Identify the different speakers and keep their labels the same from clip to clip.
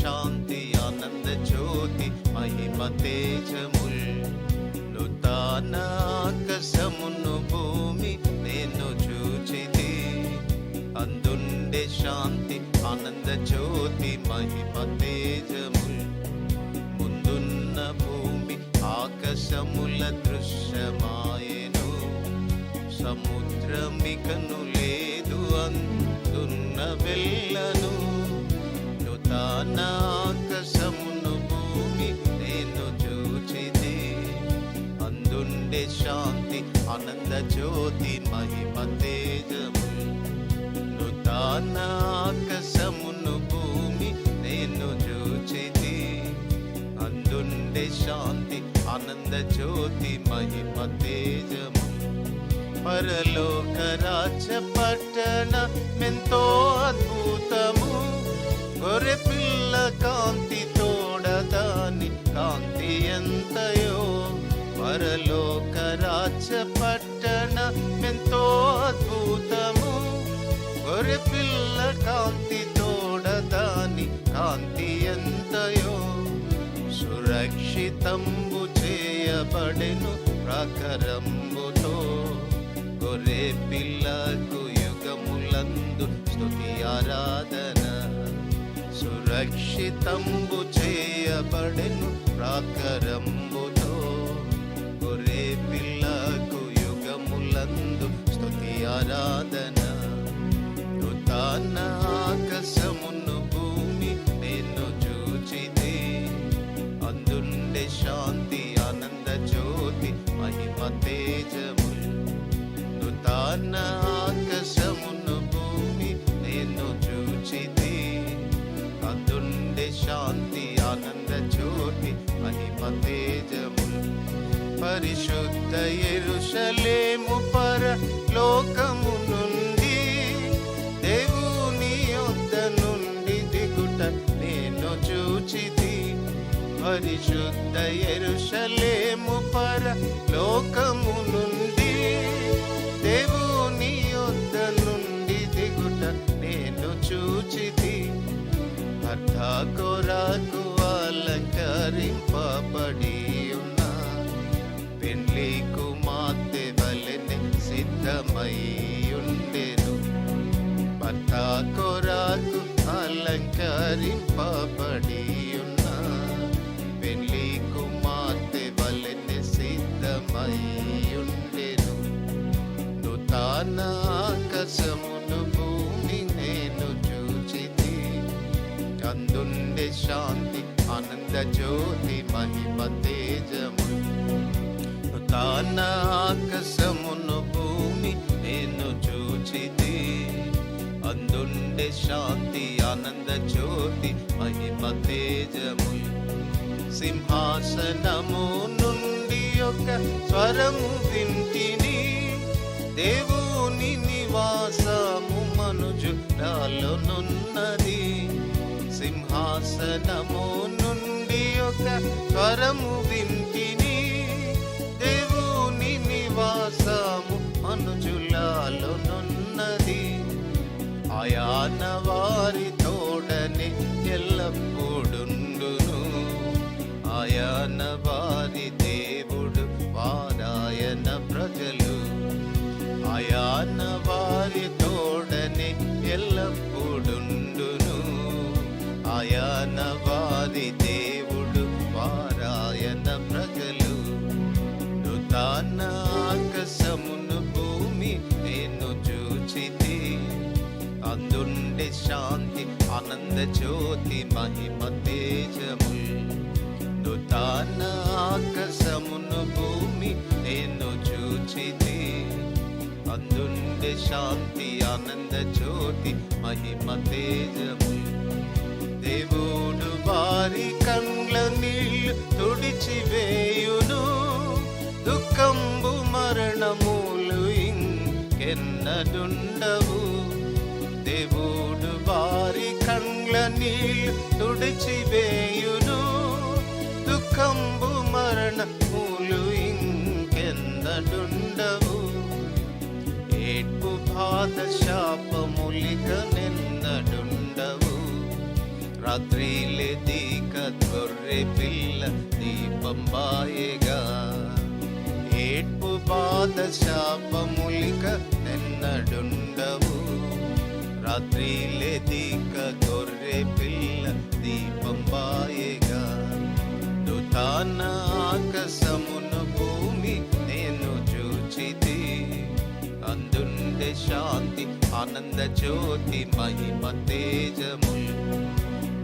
Speaker 1: అందుండే శాంతి ఆనంద జ్యోతి మహిమ తేజముల్ తానాకశమును భూమి నేను చూచిది అందుండే శాంతి ఆనంద జ్యోతి మహిమ తేజముల్ ముందున్న భూమి ఆకాశముల దృశ్యమాయను. సముద్రమికను లేదు అందున్న వెళ్ళను ఆనంద జ్యోతి మహిమ తేజము. ఆకాశమును భూమి నేను చూచిది. అందుండే శాంతి ఆనంద జ్యోతి మహిమ తేజము. పరలోక రాజ పట్టణ మెంతో అద్భుతము. గొర్రె పిల్ల కాంతి తోడదాని కాంతి పరలోక రాజ్య పట్టణ ఎంతో అద్భుతము. గొర్రె పిల్ల కాంతి తోడదాని కాంతి ఎంతయో. సురక్షితంబు చేయబడెను ప్రకరంబుతో. గొర్రె పిల్లకు యుగములందు స్థుతి ఆరాధన. సురక్షితంబు చేయబడెను ప్రాకరంబుతో. స్తుతి ఆరాధన నూతన ఆకాశమును భూమి నేను చూచిది అందుండే శాంతి ఆనంద జ్యోతి మహిమ తేజములు నూతన ఆకాశమును భూమి నేను చూచిది అందుండే శాంతి ఆనంద జ్యోతి మహిమ తేజములు పరిశుద్ధ ఎరుషలేము పర లోకము నుండి దేవుని యొద్ద నుండి దిగుట నేను చూచిది పరిశుద్ధ ఎరుషలేము పర లోకము అలంకరింపబడి ఉన్న పెళ్ళి కుమార్తె వలెనే సిద్ధమై ఉండెను నూతన ఆకాశమును భూమి నేను చూచిది అందుండే శాంతి ఆనంద జ్యోతి మహిమ తేజము నూతన ఆకాశమును మహిమ సింహాసనము నుండి ఒక స్వరము వింటిని. దేవుని నివాసము మనుజులాలోనున్నది సింహాసనము నుండి ఒక స్వరము వింటిని. దేవుని నివాసము మనుజులాలోనున్నది ఆయాన వారి ఎల్లప్పుడుండును. ఆయన వారి దేవుడు పారాయణ ప్రజలు. నూతన ఆకాశమును భూమి నేను చూచితి అందుండే శాంతి ఆనంద జ్యోతి మహిమ తేజము. నూతన ఆకాశమును భూమి నేను చూచితి అందుండే శాంతి ఆనంద జ్యోతి మహిమ తేజము. దేవుడు వారి కండ్ల నీళ్ళు తుడిచివేయును దుఃఖంబు మరణములు ఇంకెన్నడుండవు దేవుడు వారి కండ్ల నీళ్ళు తుడిచివేయును దుఃఖంబు మరణములు ఇంకెన్నడుండవు ఏడ్పు బాధ శాపములిక నిన్నడుండవు రాత్రిలే దీక గొర్రె పిల్ల దీపం బాయగా ఏడ్పు బాధ శాపములిక నిన్నడుండవు రాత్రిలే దీక ఆనంద జ్యోతి మహిమ తేజము.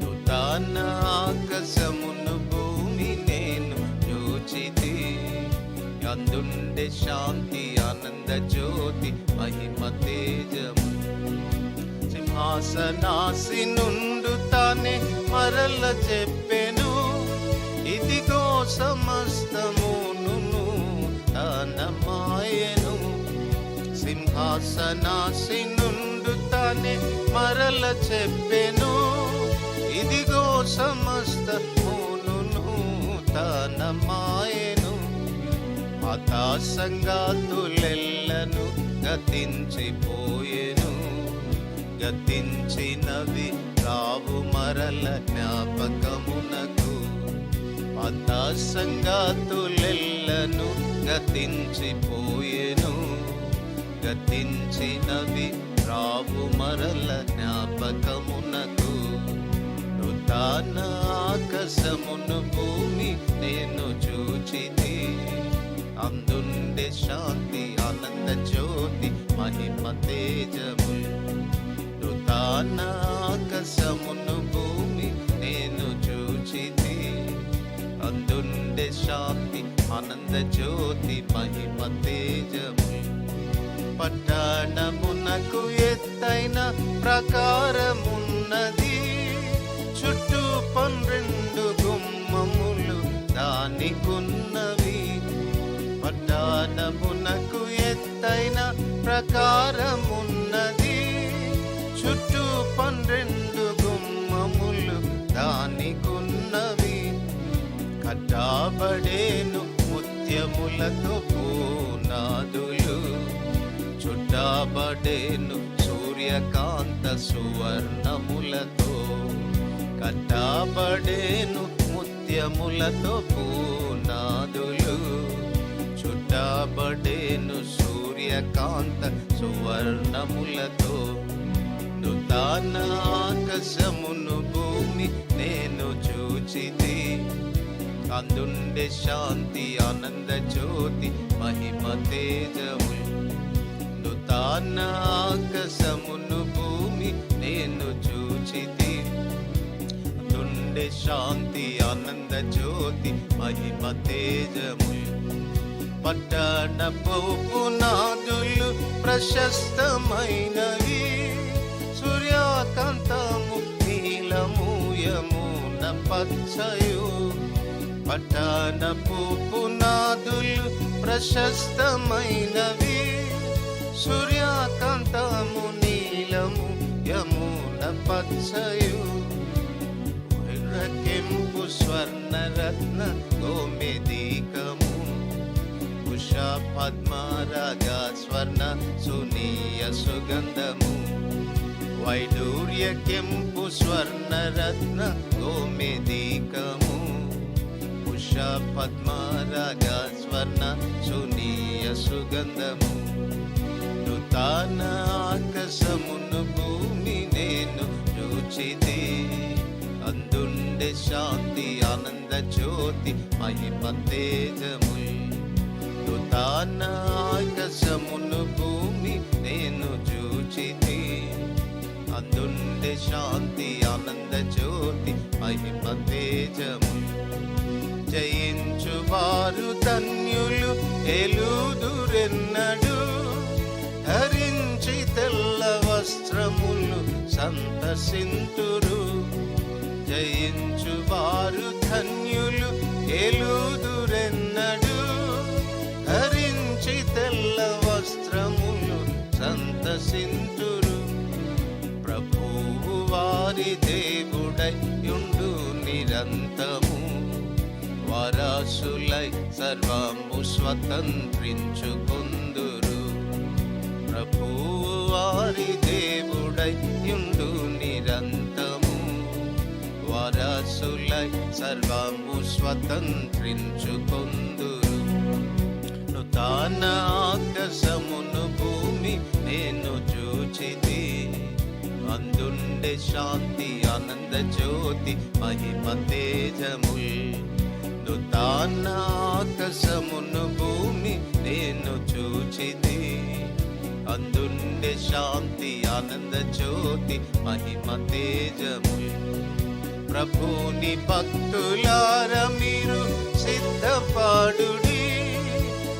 Speaker 1: దుతాన ఆకాశమును భూమి నేను చూచితి అందుండే శాంతి ఆనంద జ్యోతి మహిమ తేజము. సింహాసనాసి నుండు తానే మరల చెప్పెను. ఇదిగో సమస్తమును తన మాయను. సింహాసనాసి నుండు తానే మరల చెప్పెను. ఇదిగో సమస్తమును తన మాయను. ఆకాశంగాతులెల్లను గతించిపోయెను. గతించినవి రావు మరల జ్ఞాపకమునకు. ఆకాశంగాతులెల్లను గతించిపోయెను. గతించినవి రావు మరల జ్ఞాపకమునకు నృతాన ఆకాశమును భూమి నేను చూచితి. అందుండే శాంతి ఆనంద జ్యోతి మహిమ తేజము. నృతాన ఆకాశమును భూమి నేను చూచితి. అందుండే శాంతి ఆనంద జ్యోతి మహిమ తేజము. పట్టణమునకు ఎత్తైన ప్రకారమున్నది. చుట్టూ పన్నెండు గుమ్మములు దానికున్నవి. పట్టణమునకు ఎత్తైన ప్రకారమున్నది. చుట్టూ పన్నెండు గుమ్మములు దానికున్నవి. కట్టాబడేను ముత్యములతో చుట్టాబడేను సూర్యకాంత సువర్ణములతో కట్టాబడేను ముత్యములతో పూనాదులు. చుట్టాబడేను సూర్యకాంత సువర్ణములతో నూతన ఆకాశమును భూమి నేను చూచితి. అందుండే శాంతి ఆనంద జ్యోతి మహిమ తేజములు నూతన ఆకాశమును భూమి నేను చూచితి. అందుండే శాంతి ఆనంద జ్యోతి మహిమ తేజము. పట్టణ పునాదులు ప్రశస్తమైనవి. సూర్యకాంతము నీలము పచ్చయు. పచ్చయు పోపు నాదులు ప్రశస్తమైనవి. సూర్యకాంతము నీలము యమున పచ్చయు. వైరకెంపు స్వర్ణరత్న గోమెదీకము ఉష పద్మరాజా స్వర్ణ సునీయ సుగంధము. వైడూర్య కెంపు స్వర్ణరత్న గోమెదీకము ఉష పద్మరాగ స్వర్ణ సునీయ సుగంధము నూతన ఆకాశమును భూమి నేను చూచితి అందుండే శాంతి ఆనంద జ్యోతి మహిమ తేజముల్ నూతన ఆకాశమును భూమి నేను చూచితి అందుండే శాంతి ఆనంద జ్యోతి మహిమ తేజముల్ జయించువారు ధన్యులు ఎలుదురెన్నడు ధరించి తెల్ల వస్త్రములు సంతసింతురు. జయించువారు ధన్యులు ఎలుదురెన్నడు ధరించి తెల్ల వస్త్రములు సంతసింతురు. ప్రభువు వారి దేవుడై నిరంతరం నిరంతము వరసులై సర్వము స్వతంత్రించుకుందురు. ప్రభువు వారి దేవుడై యుండు నిరంతము వరసులై సర్వము స్వతంత్రించుకుందురు. నూతన ఆకాశమును భూమి నేను చూచితి. అందుండే శాంతి ఆనంద జ్యోతి మహిమ తేజముల్. నూతన ఆకాశమును భూమి నేను చూచిది అందుండే శాంతి ఆనంద జ్యోతి మహిమ తేజము. ప్రభుని భక్తులార మీరు సిద్ధపాడుడి.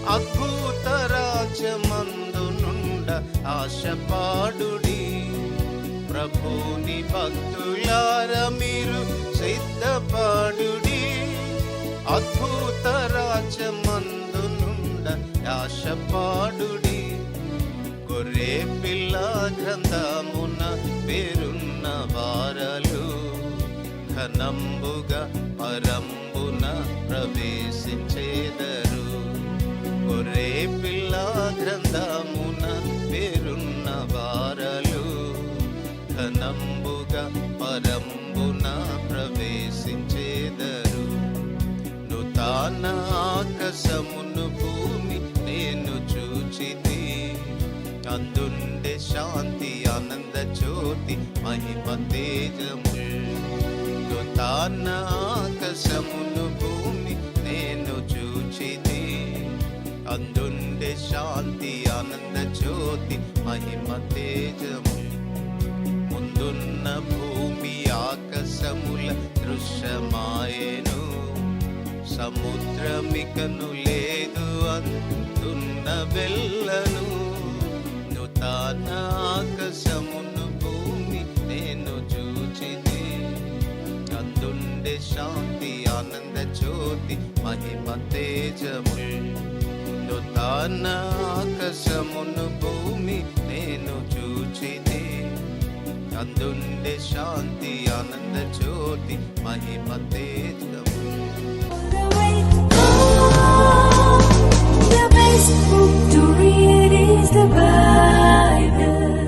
Speaker 1: అద్భుత రాజమందు నుండ ఆశపాడుడి. ప్రభుని భక్తులార మీరు సిద్ధపాడుడి. అద్భుత రాజ్యమందు నుండ ఆశపాడుడి గొర్రె పిల్ల గ్రంథమున పేరున్న వారలు ఘనంబుగా నందుండే శాంతి ఆనంద జ్యోతి మహిమ తేజముల్ తాన ఆకాశమును భూమి నేను చూచిది అందుండే శాంతి ఆనంద జ్యోతి మహిమ తేజము. ముందున్న భూమి ఆకాశముల దృశ్యమాయను. సముద్రమికను లేదు అందున్న వెళ్ళను ఆకాశమును భూమి నేను చూచితి అందుండే శాంతి ఆనంద జ్యోతి మహిమ తేజముల్ నూతన ఆకాశమును భూమి నేను చూచితి అందుండే శాంతి ఆనంద జ్యోతి మహిమ తేజముల్
Speaker 2: the way home. The best book to read is the Bible. fire.